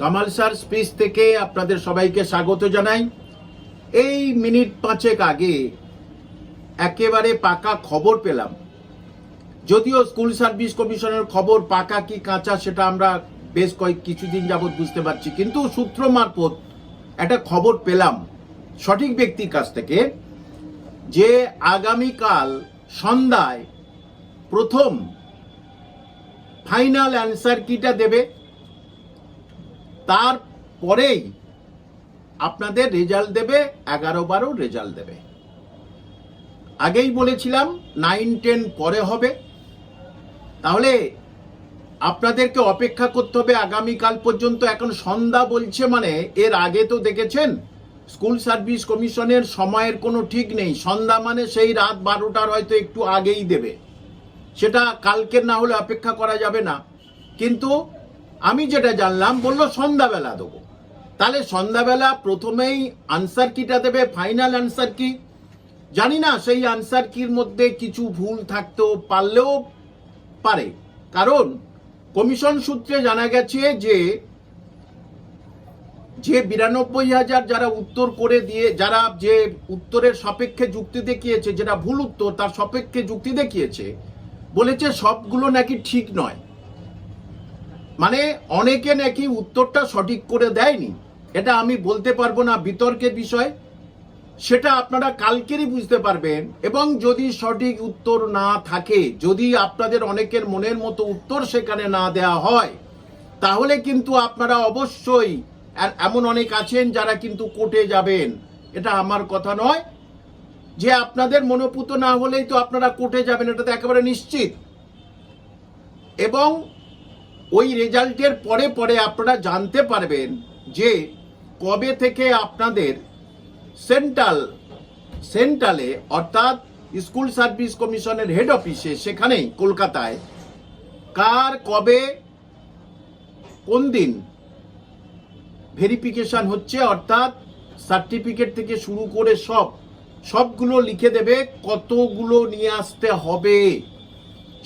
Kamal sir speech থেকে আপনাদের সবাইকে স্বাগত জানাই। এই মিনিট পাঁচেক আগে একেবারে পাকা খবর পেলাম। যদিও স্কুল সার্ভিস কমিশনের খবর পাকা কি কাঁচা সেটা আমরা বেশ কয়েক কিছুদিন যাবৎ বুঝতে পারছি, কিন্তু সূত্র মারফত একটা খবর পেলাম সঠিক ব্যক্তির কাছ থেকে যে আগামীকাল সন্ধ্যায় প্রথম ফাইনাল অ্যান্সার কিটা দেবে? তারপরেই আপনাদের রেজাল্ট দেবে, এগারো বারো রেজাল্ট দেবে। আগেই বলেছিলাম, নাইন টেন পরে হবে। তাহলে আপনাদেরকে অপেক্ষা করতে হবে, আগামীকাল পর্যন্ত। এখন সন্ধ্যা বলছে মানে এর আগে তো দেখেছেন, স্কুল সার্ভিস কমিশনের সময়ের কোনো ঠিক নেই। সন্ধ্যা মানে সেই রাত বারোটার হয়তো একটু আগেই দেবে। সেটা কালকের না হলে অপেক্ষা করা যাবে না। কিন্তু আমি যেটা জানলাম, বলল সন্ধ্যাবেলা দেবো। তাহলে সন্ধ্যাবেলা প্রথমেই আনসার কিটা দেবে ফাইনাল আনসার কি জানি না, সেই আনসার কির মধ্যে কিছু ভুল থাকতেও পারলেও পারে। কারণ কমিশন সূত্রে জানা গেছে যে যে বিরানব্বই হাজার যারা উত্তর করে দিয়ে, যারা যে উত্তরের সাপেক্ষে যুক্তি দেখিয়েছে, যেটা ভুল উত্তর, তার সাপেক্ষে যুক্তি দেখিয়েছে, বলেছে সবগুলো নাকি ঠিক নয়। মানে অনেকে নাকি উত্তরটা সঠিক করে দেয়নি। এটা আমি বলতে পারব না বিতর্কের বিষয়। সেটা আপনারা কালকেরই বুঝতে পারবেন। এবং যদি সঠিক উত্তর না থাকে, যদি আপনাদের অনেকের মনের মতো উত্তর সেখানে না দেয়া হয়, তাহলে কিন্তু আপনারা অবশ্যই এমন অনেক আছেন যারা কিন্তু কোর্টে যাবেন। এটা আমার কথা নয়। যে আপনাদের মনোপুত না হলেই তো আপনারা কোর্টে যাবেন, এটা তো একেবারে নিশ্চিত। এবং ওই রেজাল্টের পরে পরে আপনারা জানতে পারবেন যে কবে থেকে আপনাদের সেন্ট্রাল, সেন্ট্রালে অর্থাৎ স্কুল সার্ভিস কমিশনের হেড অফিসে সেখানেই কলকাতায় কার কবে, কোন দিন ভেরিফিকেশান হচ্ছে, অর্থাৎ সার্টিফিকেট থেকে শুরু করে সব, সবগুলো লিখে দেবে কতগুলো নিয়ে আসতে হবে।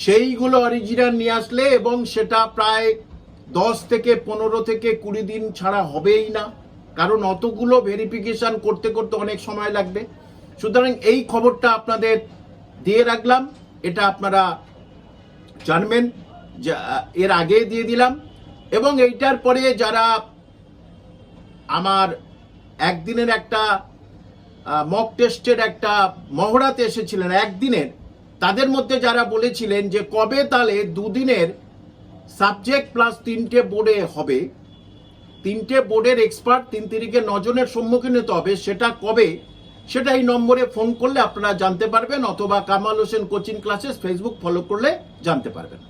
সেইগুলো অরিজিনাল নিয়ে আসলে এবং সেটা প্রায় দশ থেকে পনেরো থেকে কুড়ি দিন ছাড়া হবেই না। কারণ অতগুলো ভেরিফিকেশন করতে করতে অনেক সময় লাগবে। সুতরাং এই খবরটা আপনাদের দিয়ে রাখলাম। এটা আপনারা জানবেন এর আগে দিয়ে দিলাম। এবং এইটার পরে যারা আমার একদিনের একটা মক টেস্টের একটা মহড়াতে এসেছিলেন, একদিনের তাদের মধ্যে যারা বলেছিলেন যে কবে তাহলে দুদিনের সাবজেক্ট প্লাস তিনটে বোর্ডে হবে, তিনটে বোর্ডের এক্সপার্ট তিন তিরিকে নজনের সম্মুখীন হতে হবে, সেটা কবে? সেটা এই নম্বরে ফোন করলে আপনারা জানতে পারবেন, অথবা Kamal Hossain coaching classes Facebook follow করলে জানতে পারবেন।